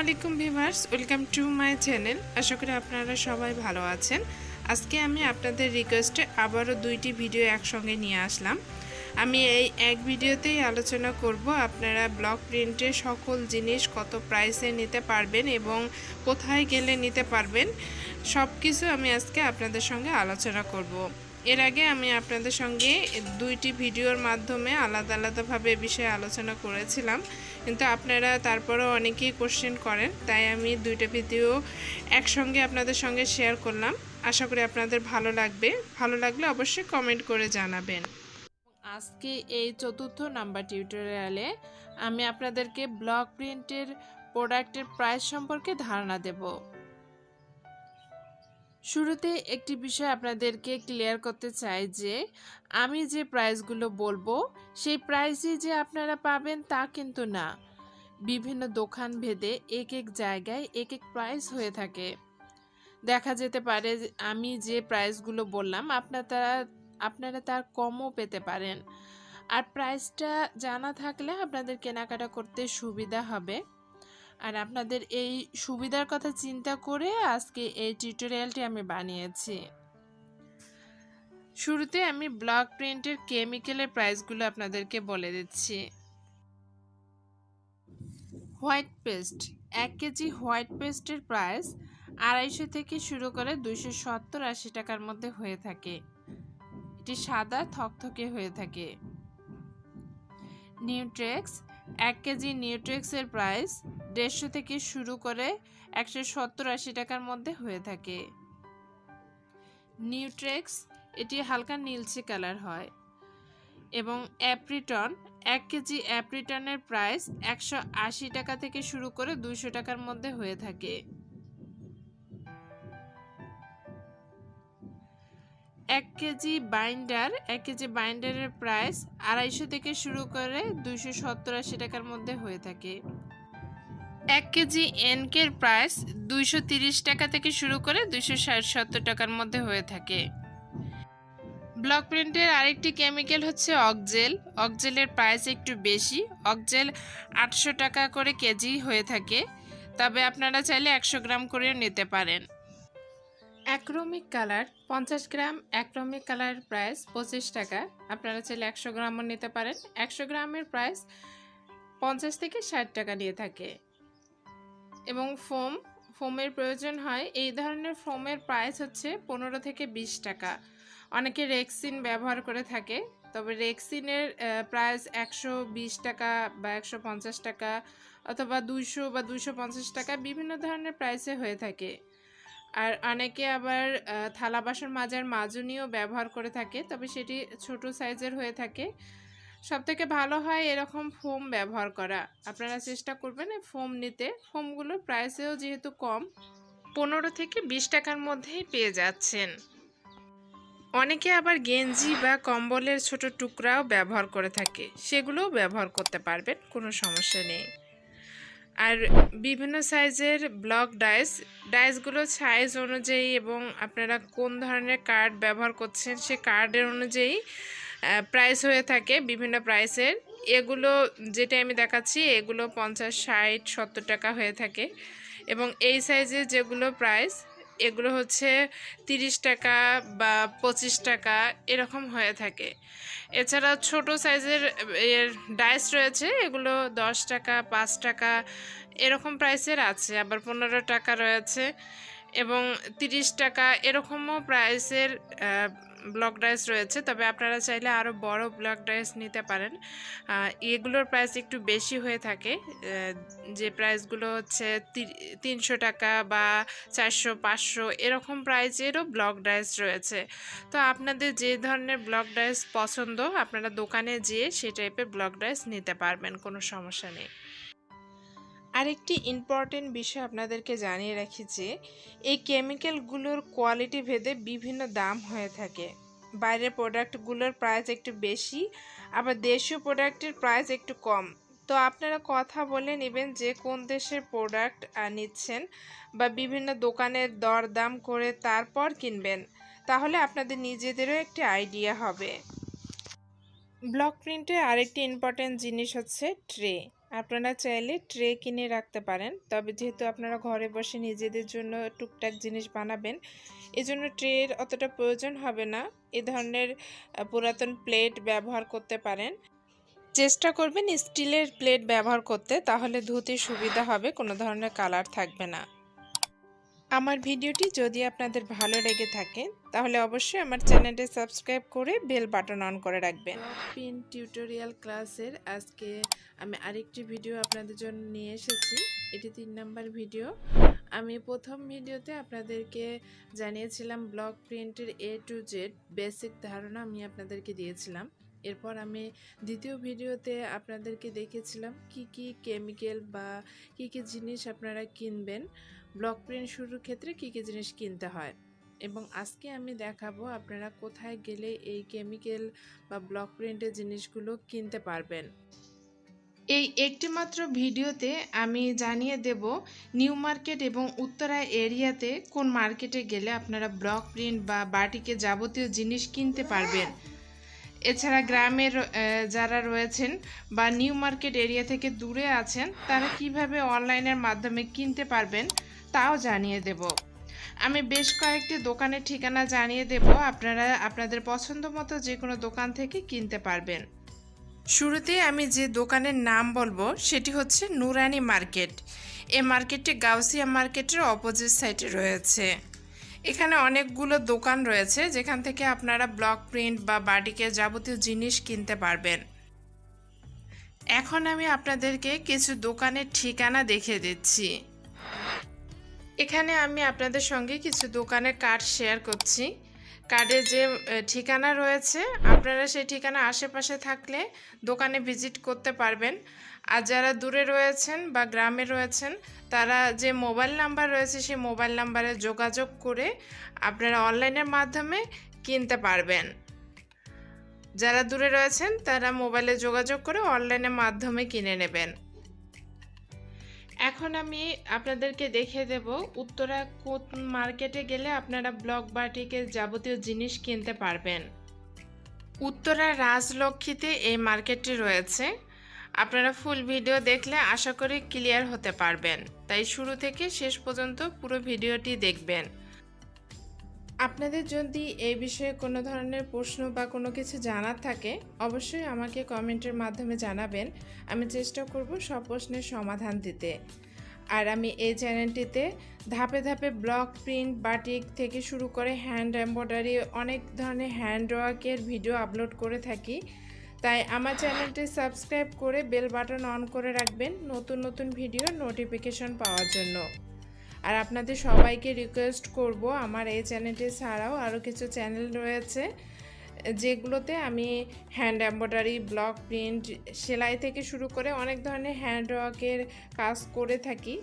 আলাইকুম viewers welcome to my channel. আশা করি আপনারা সবাই ভালো আছেন। আজকে আমি আপনাদের রিকোয়েস্টে আবারও দুইটি ভিডিও একসঙ্গে নিয়ে আসলাম। আমি এই এক ভিডিওতেই আলোচনা করব আপনারা ব্লক প্রিন্টে সকল জিনিস কত প্রাইসে নিতে পারবেন এবং কোথায় গেলে নিতে পারবেন সব কিছু আমি আজকে আপনাদের সঙ্গে আলোচনা করব। এর আগে আমি আপনাদের সঙ্গে দুইটি ভিডিওর মাধ্যমে আলাদা আলাদাভাবে বিষয়ে আলোচনা করেছিলাম। কিন্তু আপনারা তারপরেও অনেকেই কোশ্চেন করেন, তাই আমি দুইটা ভিডিও একসঙ্গে আপনাদের সঙ্গে শেয়ার করলাম। আশা করি আপনাদের ভালো লাগবে। ভালো লাগলে অবশ্যই কমেন্ট করে জানাবেন। আজকে এই চতুর্থ নাম্বার টিউটোরিয়ালে আমি আপনাদেরকে ব্লক প্রিন্টের প্রোডাক্টের প্রাইস সম্পর্কে ধারণা দেব। শুরুতে একটি বিষয় আপনাদেরকে ক্লিয়ার করতে চাই যে, আমি যে প্রাইসগুলো বলব, সেই প্রাইসই যে আপনারা পাবেন তা কিন্তু না। বিভিন্ন দোকান ভেদে এক এক জায়গায় এক এক প্রাইস হয়ে থাকে। দেখা যেতে পারে আমি যে প্রাইসগুলো বললাম, আপনারা আপনারা তার কমও পেতে পারেন। আর প্রাইসটা জানা থাকলে আপনাদের কেনাকাটা করতে সুবিধা হবে। আর আপনাদের এই সুবিধার কথা চিন্তা করে আজকে এই টিউটোরিয়ালটি আমি বানিয়েছি। শুরুতে আমি ব্লক প্রিন্টের কেমিক্যালের প্রাইসগুলো আপনাদেরকে বলে দিচ্ছি। হোয়াইট পেস্ট, এক কেজি হোয়াইট পেস্টের প্রাইস আড়াইশো থেকে শুরু করে দুইশো সত্তর আশি টাকার মধ্যে হয়ে থাকে। এটি সাদা, থকথকে হয়ে থাকে। নিউট্রেক্স, এক কেজি নিউট্রেক্সের প্রাইস দেড়শো থেকে শুরু করে একশো সত্তর আশি টাকার মধ্যে হয়ে থাকে। নিউট্রেক্স এটি হালকা নীলচে কালার হয় এবং অ্যাপ্রিটন, এক কেজি অ্যাপ্রিটনের প্রাইস একশো আশি টাকা থেকে শুরু করে দুইশো টাকার মধ্যে হয়ে থাকে। এক কেজি বাইন্ডার, এক কেজি বাইন্ডারের প্রাইস আড়াইশো থেকে শুরু করে দুইশো সত্তর আশি টাকার মধ্যে হয়ে থাকে। এক কেজি এনকের প্রাইস দুইশো টাকা থেকে শুরু করে দুইশো ষাট টাকার মধ্যে হয়ে থাকে। ব্লক প্রিন্টের আরেকটি কেমিক্যাল হচ্ছে অকজেল। অকজেলের প্রাইস একটু বেশি। অকজেল আটশো টাকা করে কেজি হয়ে থাকে। তবে আপনারা চাইলে একশো গ্রাম করেও নিতে পারেন। অ্যাক্রোমিক কালার পঞ্চাশ গ্রাম। অ্যাক্রোমিক কালারের প্রাইস পঁচিশ টাকা। আপনারা চাইলে একশো গ্রামও নিতে পারেন। একশো গ্রামের প্রাইস পঞ্চাশ থেকে ষাট টাকা নিয়ে থাকে। এবং ফোম, ফোমের প্রয়োজন হয়। এই ধরনের ফোমের প্রাইস হচ্ছে পনেরো থেকে বিশ টাকা। অনেকে রেক্সিন ব্যবহার করে থাকে। তবে রেক্সিনের প্রাইস একশো বিশ টাকা বা একশো পঞ্চাশ টাকা অথবা দুইশো বা দুইশো পঞ্চাশ টাকা বিভিন্ন ধরনের প্রাইসে হয়ে থাকে। আর অনেকে আবার থালা বাসন মাজার মাজনিও ব্যবহার করে থাকে। তবে সেটি ছোট সাইজের হয়ে থাকে। সব থেকে ভালো হয় এরকম ফোম ব্যবহার করা। আপনারা চেষ্টা করবেন ফোম নিতে। ফোমগুলোর প্রাইসেও যেহেতু কম, পনেরো থেকে বিশ টাকার মধ্যেই পেয়ে যাচ্ছেন। অনেকে আবার গেঞ্জি বা কম্বলের ছোট টুকরাও ব্যবহার করে থাকে। সেগুলোও ব্যবহার করতে পারবেন, কোনো সমস্যা নেই। আর বিভিন্ন সাইজের ব্লক ডাইস, ডাইসগুলো সাইজ অনুযায়ী এবং আপনারা কোন ধরনের কার্ড ব্যবহার করছেন, সে কার্ডের অনুযায়ী প্রাইস হয়ে থাকে বিভিন্ন প্রাইসের এগুলো যেটা আমি দেখাচ্ছি, এগুলো পঞ্চাশ, ষাট, সত্তর টাকা হয়ে থাকে। এবং এই সাইজের যেগুলো প্রাইস এগুলো হচ্ছে তিরিশ টাকা বা পঁচিশ টাকা এরকম হয়ে থাকে। এছাড়া ছোট সাইজের এর ডাইস রয়েছে, এগুলো দশ টাকা, পাঁচ টাকা এরকম প্রাইসের আছে। আবার পনেরো টাকা রয়েছে। এবং তিরিশ টাকা এরকমও প্রাইসের ব্লক ডাইস রয়েছে। তবে আপনারা চাইলে আরও বড় ব্লক ডাইস নিতে পারেন। এগুলোর প্রাইস একটু বেশি হয়ে থাকে। যে প্রাইসগুলো হচ্ছে তিনশো টাকা বা চারশো, পাঁচশো এরকম প্রাইসেরও ব্লক ডাইস রয়েছে। তো আপনাদের যে ধরনের ব্লক ডাইস পছন্দ, আপনারা দোকানে যেয়ে সেই টাইপের ব্লক ডাইস নিতে পারবেন, কোনো সমস্যা নেই। আরেকটি ইম্পর্টেন্ট বিষয় আপনাদেরকে জানিয়ে রাখি যে, এই কেমিক্যালগুলোর কোয়ালিটি ভেদে বিভিন্ন দাম হয়ে থাকে। বাইরের প্রোডাক্টগুলোর প্রাইস একটু বেশি, আবার দেশীয় প্রোডাক্টের প্রাইস একটু কম। তো আপনারা কথা বলে নেবেন যে, কোন দেশের প্রোডাক্ট নিচ্ছেন বা বিভিন্ন দোকানের দরদাম করে তারপর কিনবেন। তাহলে আপনাদের নিজেদেরও একটি আইডিয়া হবে। ব্লক প্রিন্টে আরেকটি ইম্পর্টেন্ট জিনিস হচ্ছে ট্রে আপনারা চাইলে ট্রে কিনে রাখতে পারেন। তবে যেহেতু আপনারা ঘরে বসে নিজেদের জন্য টুকটাক জিনিস বানাবেন, এজন্য ট্রের অতটা প্রয়োজন হবে না। এ ধরনের পুরাতন প্লেট ব্যবহার করতে পারেন। চেষ্টা করবেন স্টিলের প্লেট ব্যবহার করতে, তাহলে ধুতে সুবিধা হবে, কোনো ধরনের কালার থাকবে না। আমার ভিডিওটি যদি আপনাদের ভালো লেগে থাকে, তাহলে অবশ্যই আমার চ্যানেলটি সাবস্ক্রাইব করে বেল বাটন অন করে রাখবেন। পিন টিউটোরিয়াল ক্লাসের আজকে আমি আরেকটি ভিডিও আপনাদের জন্য নিয়ে এসেছি। এটি তিন নাম্বার ভিডিও। আমি প্রথম ভিডিওতে আপনাদেরকে জানিয়েছিলাম, ব্লক প্রিন্টের এ টু জেড বেসিক ধারণা আমি আপনাদেরকে দিয়েছিলাম। এরপর আমি দ্বিতীয় ভিডিওতে আপনাদেরকে দেখেছিলাম, কি কি কেমিক্যাল বা কি কি জিনিস আপনারা কিনবেন। ব্লক প্রিন্ট শুরুর ক্ষেত্রে কী কী জিনিস কিনতে হয়? এবং আজকে আমি দেখাবো আপনারা কোথায় গেলে এই কেমিক্যাল বা ব্লক প্রিন্টের জিনিসগুলো কিনতে পারবেন। এই একটিমাত্র ভিডিওতে আমি জানিয়ে দেব নিউ মার্কেট এবং উত্তরা এরিয়াতে কোন মার্কেটে গেলে আপনারা ব্লক প্রিন্ট বা বাটিকে যাবতীয় জিনিস কিনতে পারবেন। এছাড়া গ্রামের যারা রয়েছেন বা নিউ মার্কেট এরিয়া থেকে দূরে আছেন, তারা কীভাবে অনলাইনের মাধ্যমে কিনতে পারবেন তাও জানিয়ে দেব। আমি বেশ কয়েকটি দোকানের ঠিকানা জানিয়ে দেব। আপনারা আপনাদের পছন্দ মতো যে কোনো দোকান থেকে কিনতে পারবেন। শুরুতে আমি যে দোকানের নাম বলব, সেটি হচ্ছে নুরানি মার্কেট। এই মার্কেটটি গাউসিয়া মার্কেটের অপোজিট সাইডে রয়েছে। এখানে অনেকগুলো দোকান রয়েছে, যেখান থেকে আপনারা ব্লক প্রিন্ট বা বাটিকের যাবতীয় জিনিস কিনতে পারবেন। এখন আমি আপনাদেরকে কিছু দোকানের ঠিকানা দেখিয়ে দিচ্ছি। এখানে আমি আপনাদের সঙ্গে কিছু দোকানের কার্ড শেয়ার করছি। কার্ডে যে ঠিকানা রয়েছে, আপনারা সেই ঠিকানা আশেপাশে থাকলে দোকানে ভিজিট করতে পারবেন। আর যারা দূরে রয়েছেন বা গ্রামে রয়েছেন, তারা যে মোবাইল নাম্বার রয়েছে, সেই মোবাইল নাম্বারে যোগাযোগ করে আপনারা অনলাইনের মাধ্যমে কিনতে পারবেন। যারা দূরে রয়েছেন, তারা মোবাইলে যোগাযোগ করে অনলাইনের মাধ্যমে কিনে নেবেন। এখন আমি আপনাদেরকে দেখিয়ে দেব উত্তরা কোন মার্কেটে গেলে আপনারা ব্লক বাটিকের যাবতীয় জিনিস কিনতে পারবেন। উত্তরা রাজলক্ষ্মীতে এই মার্কেটটি রয়েছে। আপনারা ফুল ভিডিও দেখলে আশা করি ক্লিয়ার হতে পারবেন। তাই শুরু থেকে শেষ পর্যন্ত পুরো ভিডিওটি দেখবেন। আপনাদের যদি এই বিষয়ে কোনো ধরনের প্রশ্ন বা কোনো কিছু জানার থাকে, অবশ্যই আমাকে কমেন্টের মাধ্যমে জানাবেন। আমি চেষ্টা করব সব প্রশ্নের সমাধান দিতে। আর আমি এই চ্যানেলটিতে ধাপে ধাপে ব্লক প্রিন্ট, বাটিক থেকে শুরু করে হ্যান্ড এমব্রয়ডারি, অনেক ধরনের হ্যান্ড ওয়ার্কের ভিডিও আপলোড করে থাকি। তাই আমার চ্যানেলটি সাবস্ক্রাইব করে বেল বাটন অন করে রাখবেন নতুন নতুন ভিডিও নোটিফিকেশন পাওয়ার জন্য। আর আপনাদের সবাইকে রিকোয়েস্ট করব, আমার এই চ্যানেলটি ছাড়াও আরও কিছু চ্যানেল রয়েছে, যেগুলোতে আমি হ্যান্ড এমব্রয়ডারি ব্লক প্রিন্ট সেলাই থেকে শুরু করে অনেক ধরনের হ্যান্ড ওয়ার্কের কাজ করে থাকি।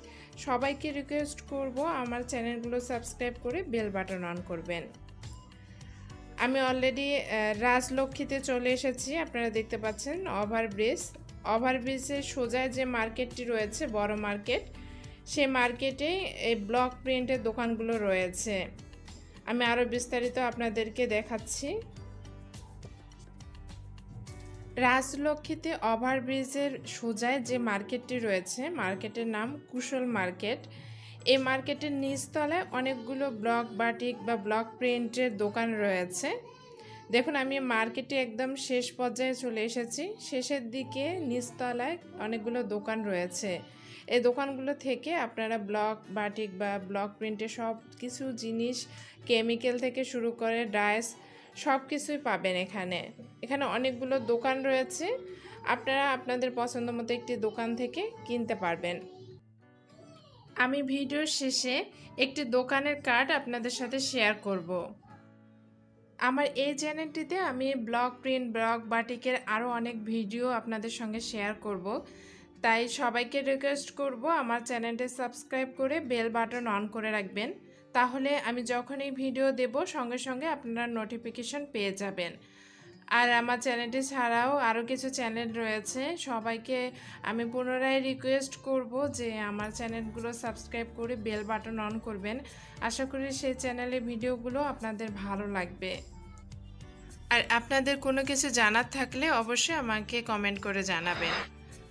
সবাইকে রিকোয়েস্ট করব আমার চ্যানেলগুলো সাবস্ক্রাইব করে বেল বাটন অন করবেন। আমি অলরেডি রাজলক্ষ্মীতে চলে এসেছি, আপনারা দেখতে পাচ্ছেন ওভারব্রিজ ওভারব্রিজের সোজায় যে মার্কেটটি রয়েছে, বড় মার্কেট সেই মার্কেটে এই ব্লক প্রিন্টের দোকানগুলো রয়েছে। আমি আরও বিস্তারিত আপনাদেরকে দেখাচ্ছি। রাজলক্ষ্মীতে ওভারব্রিজের সোজায় যে মার্কেটটি রয়েছে, মার্কেটের নাম কুশল মার্কেট। এই মার্কেটের নিচতলায় অনেকগুলো ব্লক বাটিক বা ব্লক প্রিন্টের দোকান রয়েছে। দেখুন, আমি মার্কেটে একদম শেষ পর্যায়ে চলে এসেছি। শেষের দিকে নিচতলায় অনেকগুলো দোকান রয়েছে। এই দোকানগুলো থেকে আপনারা ব্লক বাটিক বা ব্লক প্রিন্টের সব কিছু জিনিস, কেমিক্যাল থেকে শুরু করে ডাইস সব কিছুই পাবেন এখানে। এখানে অনেকগুলো দোকান রয়েছে। আপনারা আপনাদের পছন্দ মতো একটি দোকান থেকে কিনতে পারবেন। আমি ভিডিওর শেষে একটি দোকানের কার্ড আপনাদের সাথে শেয়ার করব। আমার এই চ্যানেলটিতে আমি ব্লগ প্রিন্ট ব্লগ বাটিকের আরও অনেক ভিডিও আপনাদের সঙ্গে শেয়ার করব। তাই সবাইকে রিকোয়েস্ট করব আমার চ্যানেলটি সাবস্ক্রাইব করে বেল বাটন অন করে রাখবেন। তাহলে আমি যখনই ভিডিও দেব, সঙ্গে সঙ্গে আপনারা নোটিফিকেশন পেয়ে যাবেন। আর আমার চ্যানেলটি ছাড়াও আরও কিছু চ্যানেল রয়েছে, সবাইকে আমি পুনরায় রিকোয়েস্ট করব যে আমার চ্যানেলগুলো সাবস্ক্রাইব করে বেল বাটন অন করবেন। আশা করি সেই চ্যানেলের ভিডিওগুলো আপনাদের ভালো লাগবে। আর আপনাদের কোনো কিছু জানার থাকলে অবশ্যই আমাকে কমেন্ট করে জানাবেন।